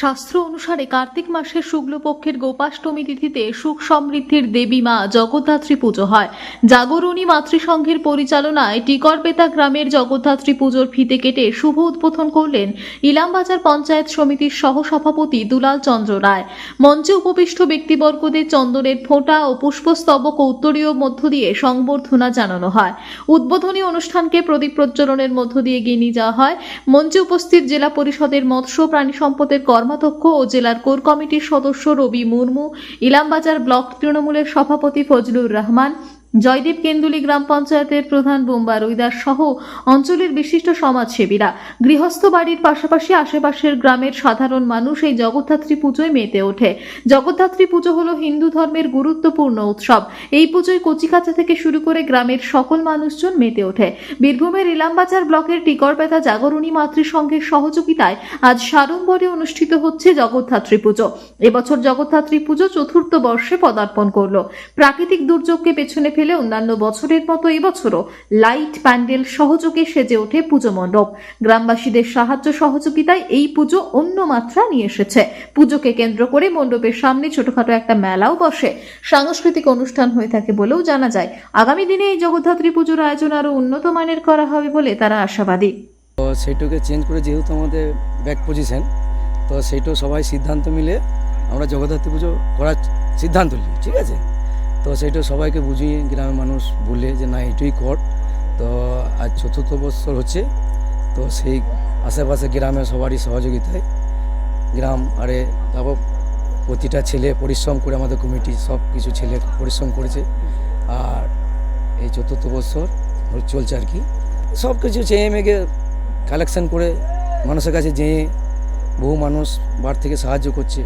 শাস্ত্র অনুসারে কার্তিক মাসের শুক্লপক্ষের গোপাষ্টমী তিথিতে সুখ সমৃদ্ধির দেবী মা জগদ্ধাত্রী পুজো হয়। জাগরণী মাতৃসংঘের পরিচালনায় টিকরবেতা গ্রামের জগদ্ধাত্রী পুজোর ফিতে কেটে শুভ উদ্বোধন করলেন ইলামবাজার পঞ্চায়েত সমিতির সহসভাপতি দুলাল চন্দ্র রায়। মঞ্চে উপবিষ্ট ব্যক্তিবর্গদের চন্দনের ফোঁটা ও পুষ্পস্তবক উত্তরীয় মধ্য দিয়ে সংবর্ধনা জানানো হয়। উদ্বোধনী অনুষ্ঠানকে প্রদীপ প্রজ্বলনের মধ্য দিয়ে এগিয়ে নিয়ে যাওয়া হয়। মঞ্চে উপস্থিত জেলা পরিষদের মৎস্য প্রাণী সম্পদের কর্মাধ্যক্ষ ও জেলার কোর কমিটির সদস্য রবি মুর্মু ইলামবাজার ব্লক তৃণমূলের সভাপতি ফজলুর রহমান জয়দীপ কেন্দুলি গ্রাম পঞ্চায়েতের প্রধান বোম্বা রুইদাস সহ অঞ্চলের বিশিষ্ট সমাজসেবীরা। গৃহস্থ বাড়ির পাশাপাশি আশেপাশের গ্রামের সাধারণ মানুষ এই জগদ্ধাত্রী পুজোয় মেতে ওঠে। জগদ্ধাত্রী পুজো হলো হিন্দু ধর্মের গুরুত্বপূর্ণ উৎসব। এই পুজোয় কচিকাচা থেকে শুরু করে গ্রামের সকল মানুষজন মেতে ওঠে। বীরভূমের ইলামবাজার ব্লকের টিকরপেতা জাগরণী মাতৃসংঘের সহযোগিতায় আজ সাড়ম্বরে অনুষ্ঠিত হচ্ছে জগদ্ধাত্রী পুজো। এবছর জগদ্ধাত্রী পুজো চতুর্থ বর্ষে পদার্পণ করল। প্রাকৃতিক দুর্যোগকে পেছনে ফেলে অন্যান্য বছরের মতো এবছরও লাইট প্যান্ডেল সহযোগে সেজে ওঠে পুজো মণ্ডপ। গ্রামবাসীদের সাহায্য সহযোগিতায় এই পুজো অন্য মাত্রা নিয়ে এসেছে। পুজোকে কেন্দ্র করে মণ্ডপের সামনে ছোটখাটো একটা মেলাও বসে। সাংস্কৃতিক অনুষ্ঠান হয়ে থাকে বলেও জানা যায়। আগামী দিনে এই জগদ্ধাত্রী পুজোর আয়োজন আরও উন্নত মানের করা হবে বলে তারা আশাবাদী। তো সেইটাকে চেঞ্জ করে যেহেতু আমাদের ব্যাক পজিশন তো সেইটাও সবাই সিদ্ধান্ত মিলে আমরা জগদ্ধাত্রী পুজো করার সিদ্ধান্ত নিই, ঠিক আছে? তো সেইটা সবাইকে বুঝিয়ে গ্রামের মানুষ বলে যে, না, এটাই কর। তো আজ চতুর্থ বছর হচ্ছে, তো সেই আশেপাশে গ্রামের সবারই সহযোগিতায় গ্রাম আরে তারপর প্রতিটা ছেলে পরিশ্রম করে আমাদের কমিটি সব কিছু ছেলে পরিশ্রম করেছে। আর এই চতুর্থ বছর চলছে আর কি। সব কিছু চেয়ে মেঘে কালেকশন করে মানুষের কাছে যেয়ে বহু মানুষ বার থেকে সাহায্য করছে।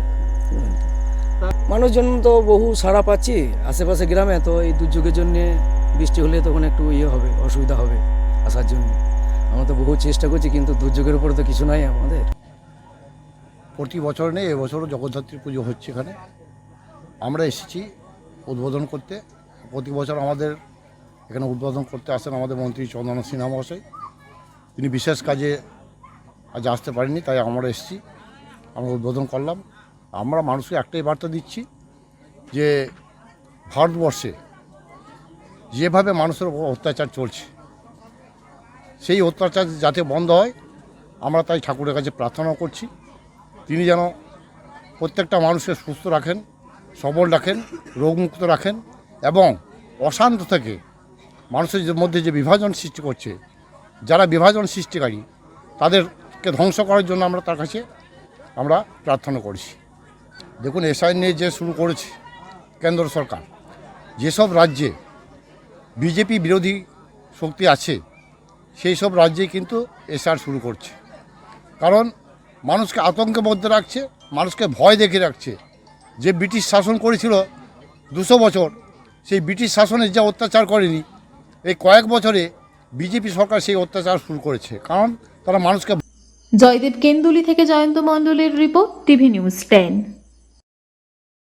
মানুষজন তো বহু সাড়া পাচ্ছি আশেপাশে গ্রামে, তো এই দুর্যোগের জন্য বৃষ্টি হলে তখন একটু ইয়ে হবে, অসুবিধা হবে আসার জন্য। আমরা তো বহু চেষ্টা করছি, কিন্তু দুর্যোগের উপরে তো কিছু নাই আমাদের। প্রতি বছর নেই, এবছরও জগদ্ধাত্রী পুজো হচ্ছে এখানে। আমরা এসেছি উদ্বোধন করতে। প্রতি বছর আমাদের এখানে উদ্বোধন করতে আসেন আমাদের মন্ত্রী চন্দন সিনহা মহাশয়। তিনি বিশেষ কাজে আজ আসতে পারেননি, তাই আমরা এসেছি। আমরা উদ্বোধন করলাম। আমরা মানুষকে একটাই বার্তা দিচ্ছি যে ভারতবর্ষে যেভাবে মানুষের উপর অত্যাচার চলছে, সেই অত্যাচার যাতে বন্ধ হয়, আমরা তাই ঠাকুরের কাছে প্রার্থনা করছি। তিনি যেন প্রত্যেকটা মানুষকে সুস্থ রাখেন, সবল রাখেন, রোগমুক্ত রাখেন এবং অশান্ত থেকে মানুষের মধ্যে যে বিভাজন সৃষ্টি করছে, যারা বিভাজন সৃষ্টিকারী, তাদেরকে ধ্বংস করার জন্য আমরা তার কাছে আমরা প্রার্থনা করছি। দেখুন, এসআই নিয়ে যে শুরু করেছে কেন্দ্র সরকার, যেসব রাজ্যে বিজেপি বিরোধী শক্তি আছে, সেই সব রাজ্যে কিন্তু এসআর শুরু করছে। কারণ মানুষকে আতঙ্কের মধ্যে রাখছে, মানুষকে ভয় দেখে রাখছে। যে ব্রিটিশ শাসন করেছিল দুশো বছর, সেই ব্রিটিশ শাসনের যা অত্যাচার করেনি, এই কয়েক বছরে বিজেপি সরকার সেই অত্যাচার শুরু করেছে। কারণ তারা মানুষকে জয়দেব কেন্দুলি থেকে জয়ন্ত মণ্ডলের রিপোর্ট, টিভি নিউজ টেন।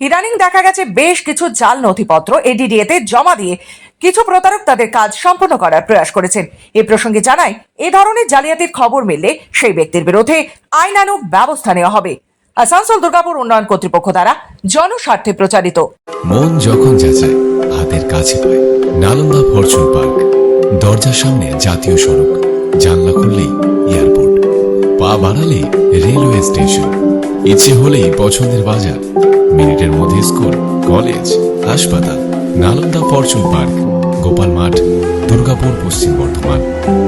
ইদানিং দেখা গেছে বেশ কিছু জাল নথিপত্র এডিডিএতে জমা দিয়ে কিছু প্রতারক তাদের কাজ সম্পন্ন করার প্রয়াস করেছেন। এ প্রসঙ্গে জানাই এ ধরনের জালিয়াতির খবর মিললে সেই ব্যক্তির বিরুদ্ধে আইনানুগ ব্যবস্থা নেওয়া হবে। আসানসোল দুর্গাপুর উন্নয়ন কর্তৃপক্ষ দ্বারা জনস্বার্থে প্রচারিত। মন যখন যাচায়, হাতের কাছে পায়। নালন্দা ফরচুন পার্ক, দরজার সামনে জাতীয় সড়ক, জানলা খুললেই এয়ারপোর্ট। পা বাড়ালে রেলওয়ে স্টেশন। ইচ্ছে হলেই পছন্দের বাজার মিনিটের মধ্যে স্কুল, কলেজ, হাসপাতাল, নালন্দা ফরচুন পার্ক, গোপাল মাঠ, দুর্গাপুর পশ্চিম বর্ধমান,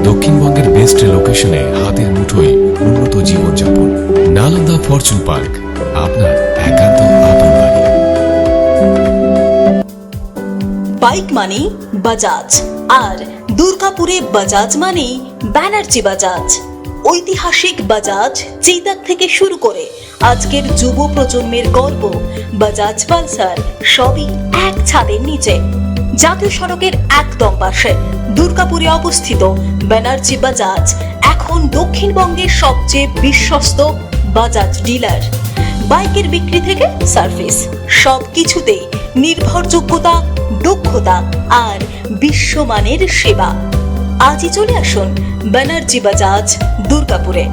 দক্ষিণবঙ্গের বেস্ট লোকেশনে হাতের মুঠোয় উন্নত জীবনযাপন, নালন্দা ফরচুন পার্ক, আপনার একান্ত আপন বাড়ি বাইক মানে বাজাজ আর দুর্গাপুরে বাজাজ মানে ব্যানার্জি বাজাজ ঐতিহাসিক বাজাজ চিতাক থেকে শুরু করে আজকের যুব প্রজন্মের গর্ব, বাজাজ পালসার সবই এক ছাদের নিচে। জাতীয় সড়কের একদম পাশে দুর্গাপুরে অবস্থিত ব্যানার্জি বাজাজ, এখন দক্ষিণবঙ্গের সবচেয়ে বিশ্বস্ত বাজাজ ডিলার। বাইকের বিক্রি থেকে সার্ভিস সব কিছুতেই নির্ভরযোগ্যতা, দক্ষতা আর বিশ্বমানের সেবা। আজই চলে আসুন ব্যানার্জি বাজাজ দুর্গাপুরে।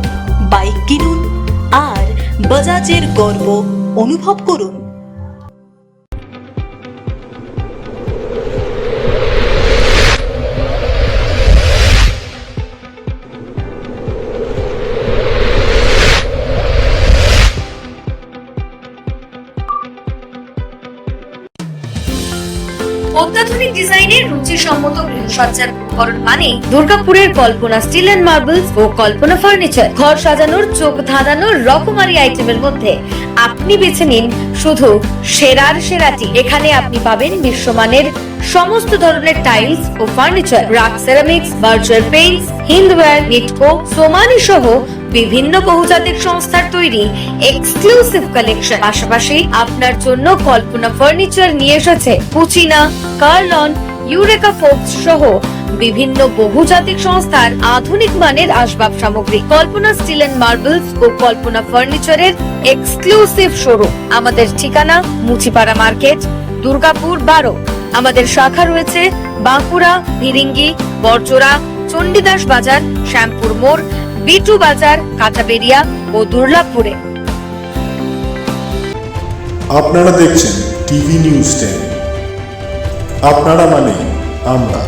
বাইক কিনুন আর বাজাজের গর্ব অনুভব করুন। অত্যাধুনিক ডিজাইনের রুচিসম্মত গৃহসজ্জার উপকরণ মানে দুর্গাপুরের কল্পনা স্টিল এন্ড মার্বেলস ও কল্পনা ফার্নিচার। ঘর সাজানোর, চোখ ধাঁধানোর রকমারি আইটেমের মধ্যে আপনি বেছে নিন শুধু সেরার সেরাটি। এখানে আপনি পাবেন বিশ্বমানের সমস্ত ধরনের টাইলস ও furniture. RAK Ceramics, virtual paints Hindware Nitco, Somany সহ বিভিন্ন বহুজাতিক সংস্থার তৈরি এক্সক্লুসিভ কালেকশন পাশাপাশি আপনার জন্য কল্পনা ফার্নিচার নিয়ে এসেছে কুচিনা কার্লন, ইউরেকা ফোক্স সহ বিভিন্ন বহুজাতিক সংস্থার আধুনিক মানের আসবাব সামগ্রী। কল্পনা স্টিল এন্ড মার্বেলস ও কল্পনা ফার্নিচারের এক্সক্লুসিভ শোরুম আমাদের ঠিকানা মুচিপাড়া মার্কেট, দুর্গাপুর বারো। আমাদের শাখা রয়েছে বাঁকুড়া, ভিরিঙ্গি, বরজোড়া, চণ্ডীদাস বাজার, শ্যামপুর মোড় বিটু বাজার কাঁচাবেরিয়া ও দুর্লাভপুরে। আপনারা দেখছেন টিভি নিউজ টেন। আপনারা মানে আমরা।